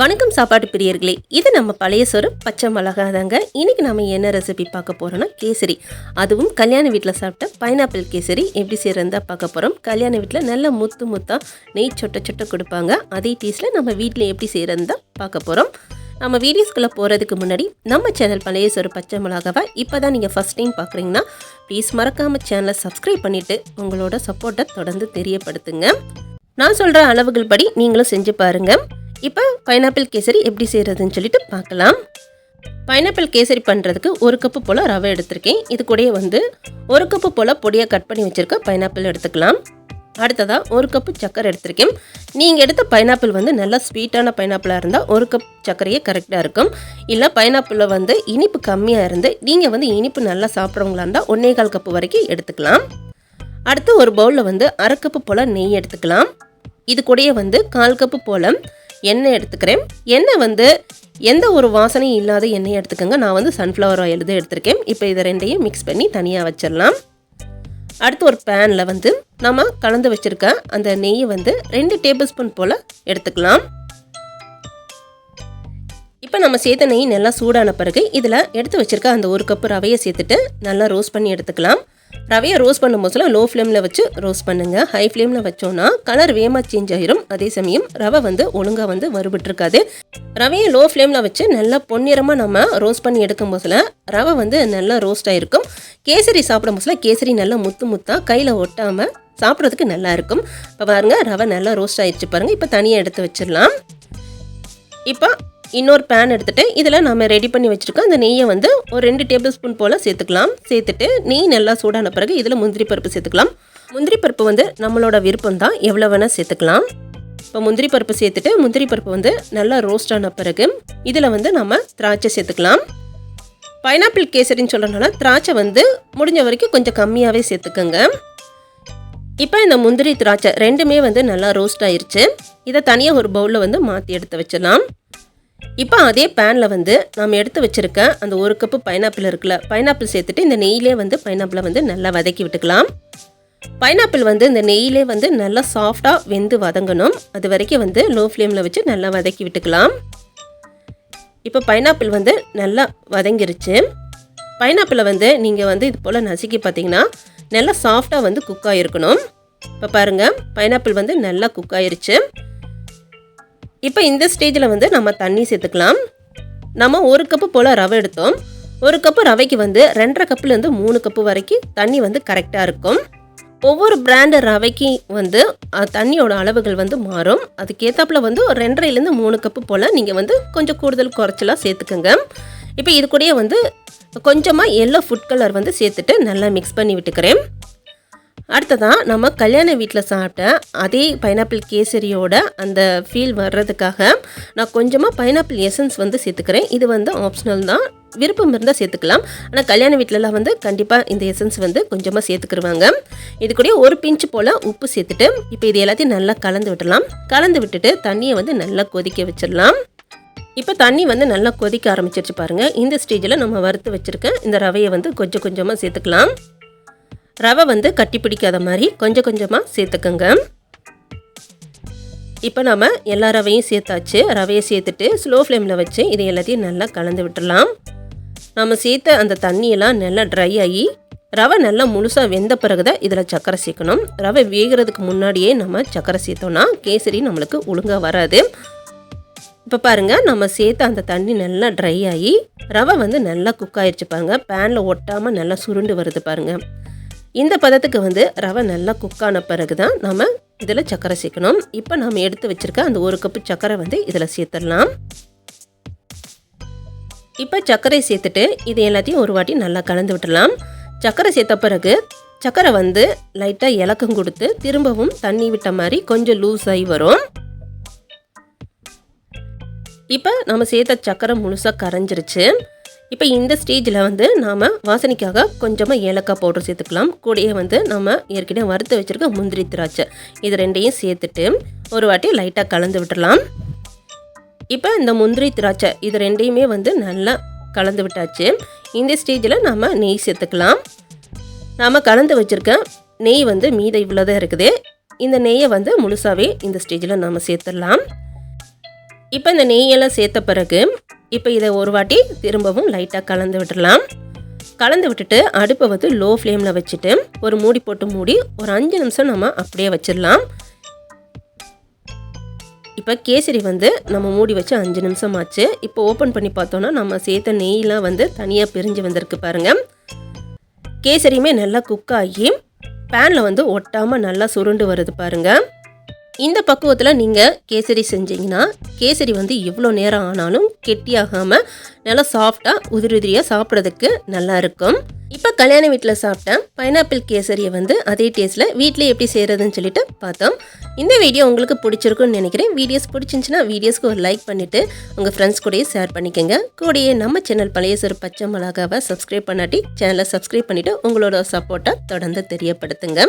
வணக்கம் சாப்பாட்டு பிரியர்களே இது நம்ம பழைய சோறு பச்சை மிளகா தாங்க. இன்னைக்கு நம்ம என்ன ரெசிபி பார்க்க போறோம்னா கேசரி. அதுவும் கல்யாண வீட்டில் சாப்பிட்ட பைனாப்பிள் கேசரி. எப்படி செய்யறதா பார்க்க போகிறோம் கல்யாண வீட்டில் நல்ல முத்து முத்தா நெய் சொட்ட சொட்ட கொடுப்பாங்க. அதே டேஸ்ட்டில் நம்ம வீட்டில் எப்படி செய்யறதா பார்க்க போகிறோம் நம்ம வீடியோஸ்குள்ளே போகிறதுக்கு முன்னாடி நம்ம சேனல் பழைய சோறு பச்சை மிளகாவை இப்போ தான் நீங்கள் ஃபஸ்ட் டைம் பார்க்குறீங்கன்னா ப்ளீஸ் மறக்காமல் சேனலை சப்ஸ்கிரைப் பண்ணிவிட்டு உங்களோட சப்போர்ட்டை தொடர்ந்து தெரியப்படுத்துங்க. நான் சொல்கிற அளவுகள் படி நீங்களும் செஞ்சு பாருங்கள் இப்போ பைனாப்பிள் கேசரி எப்படி செய்கிறதுன்னு சொல்லிட்டு பார்க்கலாம். பைனாப்பிள் கேசரி பண்ணுறதுக்கு ஒரு கப்பு போல் ரவை எடுத்திருக்கேன். இது கூடயே வந்து ஒரு கப்பு போல் பொடியாக கட் பண்ணி வச்சுருக்க பைனாப்பிள் எடுத்துக்கலாம். அடுத்ததாக ஒரு கப்பு சக்கரை எடுத்திருக்கேன். நீங்கள் எடுத்த பைனாப்பிள் வந்து நல்லா ஸ்வீட்டான பைனாப்பிளாக இருந்தால் ஒரு கப் சர்க்கரையே கரெக்டாக இருக்கும். இல்லை பைனாப்பிளில் வந்து இனிப்பு கம்மியாக இருந்து நீங்கள் வந்து இனிப்பு நல்லா சாப்பிட்றவங்களா இருந்தால் ஒன்றே கால் கப்பு வரைக்கும் எடுத்துக்கலாம். அடுத்து ஒரு பவுலில் வந்து அரை கப்பு போல் நெய் எடுத்துக்கலாம். இது கூடயே வந்து கால் கப்பு போல் எண்ணெய் எடுத்துக்கிறேன். எண்ணெய் வந்து எந்த ஒரு வாசனையும் இல்லாத எண்ணெய் எடுத்துக்கோங்க. நான் வந்து சன்ஃப்ளவர் ஆயில் தான் எடுத்திருக்கேன். இப்போ இதை ரெண்டையும் மிக்ஸ் பண்ணி தனியாக வச்சிடலாம். அடுத்து ஒரு பேனில் வந்து நம்ம கலந்து வச்சுருக்க அந்த நெய்யை வந்து ரெண்டு டேபிள் ஸ்பூன் போல் எடுத்துக்கலாம். இப்போ நம்ம சேர்த்த நெய் நல்லா சூடான பிறகு இதில் எடுத்து வச்சுருக்க அந்த ஒரு கப்பு ரவையை சேர்த்துட்டு நல்லா ரோஸ்ட் பண்ணி எடுத்துக்கலாம். ரவையை ரோஸ்ட் பண்ணும்போதுல லோ ஃப்ளேமில் வச்சு ரோஸ்ட் பண்ணுங்கள் ஹை ஃப்ளேமில் வச்சோன்னா கலர் வேகமாக சேஞ்ச் ஆகிரும் அதே சமயம் ரவை வந்து ஒழுங்காக வந்து வருபட்டுருக்காது ரவையை லோ ஃப்ளேமில் வச்சு நல்லா பொன்னிறமாக நம்ம ரோஸ்ட் பண்ணி எடுக்கும் போதில் ரவை வந்து நல்லா ரோஸ்ட் ஆகிருக்கும் கேசரி சாப்பிடும் போதில் கேசரி நல்லா முத்து முத்தாக கையில் ஒட்டாமல் சாப்பிட்றதுக்கு நல்லா இருக்கும். இப்போ பாருங்கள் ரவை நல்லா ரோஸ்ட் ஆயிடுச்சு பாருங்கள் இப்போ தனியாக எடுத்து வச்சிடலாம். இப்போ இன்னொரு பேன் எடுத்துகிட்டு இதில் நம்ம ரெடி பண்ணி வச்சுருக்கோம் அந்த நெய்யை வந்து ஒரு ரெண்டு டேபிள் ஸ்பூன் போல் சேர்த்துக்கலாம். சேர்த்துட்டு நெய் நல்லா சூடான பிறகு இதில் முந்திரி பருப்பு சேர்த்துக்கலாம். முந்திரி பருப்பு வந்து நம்மளோட விருப்பம் தான் எவ்வளோ வேணால் சேர்த்துக்கலாம். இப்போ முந்திரி பருப்பு சேர்த்துட்டு முந்திரி பருப்பு வந்து நல்லா ரோஸ்ட் ஆன பிறகு இதில் வந்து நம்ம திராட்சை சேர்த்துக்கலாம். பைனாப்பிள் கேசரின்னு சொல்கிறனால திராட்சை வந்து முடிஞ்ச வரைக்கும் கொஞ்சம் கம்மியாகவே சேர்த்துக்கோங்க. இப்போ இந்த முந்திரி திராட்சை ரெண்டுமே வந்து நல்லா ரோஸ்ட் ஆயிடுச்சு இதை தனியாக ஒரு பவுலில் வந்து மாற்றி எடுத்து வச்சிடலாம். இப்போ அதே பேனில் வந்து நம்ம எடுத்து வச்சுருக்க அந்த ஒரு கப்பு பைனாப்பிள் இருக்குல்ல பைனாப்பிள் சேர்த்துட்டு இந்த நெய்யிலே வந்து பைனாப்பிளை வந்து நல்லா வதக்கி விட்டுக்கலாம். பைனாப்பிள் வந்து இந்த நெய்யிலே வந்து நல்லா சாஃப்டாக வெந்து வதங்கணும். அது வரைக்கும் வந்து லோ ஃப்ளேமில் வச்சு நல்லா வதக்கி விட்டுக்கலாம். இப்போ பைனாப்பிள் வந்து நல்லா வதங்கிருச்சு. பைனாப்பிளை வந்து நீங்கள் வந்து இது போல் நசுக்கி பார்த்தீங்கன்னா நல்லா சாஃப்டாக வந்து குக் ஆகிருக்கணும் இப்போ பாருங்கள் பைனாப்பிள் வந்து நல்லா குக் ஆயிருச்சு. இப்போ இந்த ஸ்டேஜில் வந்து நம்ம தண்ணி சேர்த்துக்கலாம். நம்ம ஒரு கப்பு போல் ரவை எடுத்தோம். ஒரு கப்பு ரவைக்கு வந்து ரெண்டரை கப்புலேருந்து மூணு கப்பு வரைக்கும் தண்ணி வந்து கரெக்டாக இருக்கும். ஒவ்வொரு பிராண்டு ரவைக்கு வந்து தண்ணியோட அளவுகள் வந்து மாறும். அதுக்கேற்றாப்புல வந்து ஒரு ரெண்டரைலேருந்து மூணு கப்பு போல் நீங்கள் வந்து கொஞ்சம் கூடுதல் குறைச்சலாக சேர்த்துக்கோங்க. இப்போ இது கூடயே வந்து கொஞ்சமாக எல்லோ ஃபுட் கலர் வந்து சேர்த்துட்டு நல்லா மிக்ஸ் பண்ணி விட்டுக்கிறேன். அடுத்ததான் நம்ம கல்யாண வீட்டில் சாப்பிட்ட அதே பைனாப்பிள் கேசரியோட அந்த ஃபீல் வர்றதுக்காக நான் கொஞ்சமாக பைனாப்பிள் எசன்ஸ் வந்து சேர்த்துக்கிறேன். இது வந்து ஆப்ஷனல் தான். விருப்பம் இருந்தால் சேர்த்துக்கலாம். ஆனால் கல்யாண வீட்டிலலாம் வந்து கண்டிப்பாக இந்த எசன்ஸ் வந்து கொஞ்சமாக சேர்த்துக்கிருவாங்க. இது கூட ஒரு பிஞ்சு போல் உப்பு சேர்த்துட்டு இப்போ இது எல்லாத்தையும் நல்லா கலந்து விடலாம் கலந்து விட்டுட்டு தண்ணியை வந்து நல்லா கொதிக்க வச்சிடலாம். இப்போ தண்ணி வந்து நல்லா கொதிக்க ஆரம்பிச்சிருச்சு பாருங்கள் இந்த ஸ்டேஜில் நம்ம வறுத்து வச்சுருக்க இந்த ரவையை வந்து கொஞ்சம் கொஞ்சமாக சேர்த்துக்கலாம். ரவை வந்து கட்டி பிடிக்காத மாதிரி கொஞ்சம் கொஞ்சமாக சேர்த்துக்கோங்க. இப்போ நம்ம எல்லா ரவையும் சேர்த்தாச்சு. ரவையை சேர்த்துட்டு ஸ்லோ ஃப்ளேமில் வச்சு இதை எல்லாத்தையும் நல்லா கலந்து விட்டுடலாம். நம்ம சேர்த்த அந்த தண்ணியெல்லாம் நல்லா ட்ரை ஆகி ரவை நல்லா முழுசாக வெந்த பிறகு தான் இதில் சக்கரை சேர்க்கணும். ரவை வேகிறதுக்கு முன்னாடியே நம்ம சக்கரை சேர்த்தோன்னா கேசரி நம்மளுக்கு ஒழுங்காக வராது. இப்போ பாருங்கள் நம்ம சேர்த்த அந்த தண்ணி நல்லா ட்ரை ஆகி ரவை வந்து நல்லா குக் ஆயிடுச்சு பாருங்கள் பேனில் ஒட்டாமல் நல்லா சுருண்டு வருது பாருங்கள் இந்த பதத்துக்கு வந்து ரவை நல்லா குக் ஆன பிறகு தான் நம்ம இதில் சர்க்கரை சேர்க்கணும். இப்போ நம்ம எடுத்து வச்சுருக்க அந்த ஒரு கப்பு சர்க்கரை வந்து இதில் சேர்த்துடலாம். இப்போ சர்க்கரை சேர்த்துட்டு இது எல்லாத்தையும் ஒரு வாட்டி நல்லா கலந்து விட்டுடலாம். சர்க்கரை சேர்த்த பிறகு சர்க்கரை வந்து லைட்டாக இலக்கம் கொடுத்து திரும்பவும் தண்ணி விட்ட மாதிரி கொஞ்சம் லூஸ் ஆகி வரும். இப்போ நம்ம சேர்த்த சக்கரை முழுசாக கரைஞ்சிருச்சு. இப்போ இந்த ஸ்டேஜில் வந்து நாம் வாசனைக்காக கொஞ்சமாக ஏலக்காய் பவுடர் சேர்த்துக்கலாம். கூடயே வந்து நம்ம ஏற்கனவே வறுத்து வச்சுருக்க முந்திரி திராட்சை. இது ரெண்டையும் சேர்த்துட்டு ஒரு வாட்டி லைட்டாக கலந்து விட்டுடலாம் இப்போ இந்த முந்திரி திராட்சை இது ரெண்டையுமே வந்து நல்லா கலந்து விட்டாச்சு. இந்த ஸ்டேஜில் நம்ம நெய் சேர்த்துக்கலாம். நாம் கலந்து வச்சுருக்க நெய் வந்து மீத இவ்வளோ தான் இருக்குது. இந்த நெய்யை வந்து முழுசாகவே இந்த ஸ்டேஜில் நாம் சேர்த்துடலாம். இப்போ இந்த நெய்யெல்லாம் சேர்த்த பிறகு இப்போ இதை ஒரு வாட்டி திரும்பவும் லைட்டாக கலந்து விட்டுடலாம் கலந்து விட்டுட்டு அடுப்பை வந்து லோ ஃப்ளேமில் வச்சுட்டு ஒரு மூடி போட்டு மூடி ஒரு அஞ்சு நிமிஷம் நம்ம அப்படியே வச்சிடலாம். இப்போ கேசரி வந்து நம்ம மூடி வச்சு அஞ்சு நிமிஷம் ஆச்சு. இப்போ ஓப்பன் பண்ணி பார்த்தோன்னா நம்ம சேர்த்த நெய்லாம் வந்து தனியாக பிரிஞ்சு வந்திருக்கு பாருங்கள் கேசரியுமே நல்லா குக் ஆகி பேனில் வந்து ஒட்டாமல் நல்லா சுருண்டு வருது பாருங்கள் இந்த பக்குவத்தில் நீங்கள் கேசரி செஞ்சீங்கன்னா கேசரி வந்து எவ்வளோ நேரம் ஆனாலும் கெட்டியாகாமல் நல்லா சாஃப்டாக உதிரி உதிரியாக சாப்பிட்றதுக்கு நல்லாயிருக்கும் இப்போ கல்யாண வீட்டில் சாப்பிட்டேன் பைனாப்பிள் கேசரியை வந்து அதே டேஸ்ட்டில் வீட்டில் எப்படி செய்கிறதுன்னு சொல்லிட்டு பார்த்தோம். இந்த வீடியோ உங்களுக்கு பிடிச்சிருக்குன்னு நினைக்கிறேன். வீடியோஸ் பிடிச்சிருந்துச்சின்னா வீடியோஸ்க்கு ஒரு லைக் பண்ணிவிட்டு உங்கள் ஃப்ரெண்ட்ஸ் கூடயே ஷேர் பண்ணிக்கோங்க. கூடயே நம்ம சேனல் பழைய சிறு பச்சை மிளகாவை சப்ஸ்கிரைப் பண்ணாட்டி சேனலை சப்ஸ்கிரைப் பண்ணிவிட்டு உங்களோட சப்போர்ட்டை தொடர்ந்து தெரியப்படுத்துங்க.